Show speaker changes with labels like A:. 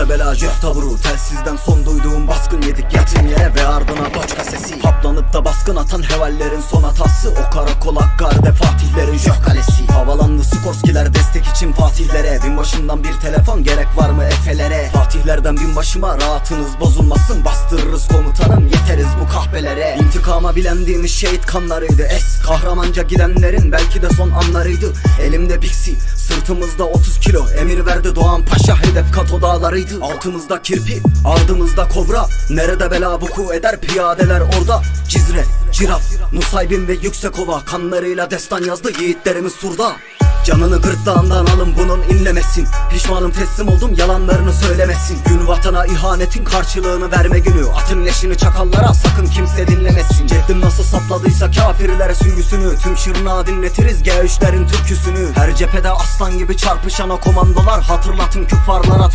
A: Varsa bela jöh tavuru Telsizden son duyduğum baskın yedik Yatın yere ve ardına doçka sesi. Haplanıp da baskın atan hevallerin son hatası. O karakola garde fatihlerin jöh kalesi. Havalandı Skorskiler destek için fatihlere. Binbaşından bir telefon gerek var mı efelere? Fatihlerden binbaşıma rahatınız bozulmasın. Bastırırız bu İntikama bilendiğimiz şehit kanlarıydı. Es kahramanca gidenlerin belki de son anlarıydı. Elimde biksi sırtımızda 30 kilo. Emir verdi Doğan Paşa hedef Kato dağlarıydı. Altımızda kirpi ardımızda kobra. Nerede bela vuku eder piyadeler orada. Cizre, Ciraf, Nusaybin ve Yüksekova Kanlarıyla destan yazdı. Yiğitlerimiz surda Canını gırtlağından alın bunun inlemesin. Pişmanım teslim oldum yalanlarını söylemesin. Gün vatana ihanetin karşılığını verme günü. Atın leşini çakallara sakın kimse dinlemesin. Ceddim nasıl sapladıysa kafirlere süngüsünü. Tüm şırnağı dinletiriz G3'lerin türküsünü. Her cephede aslan gibi çarpışan o komandolar. Hatırlatın küffarlara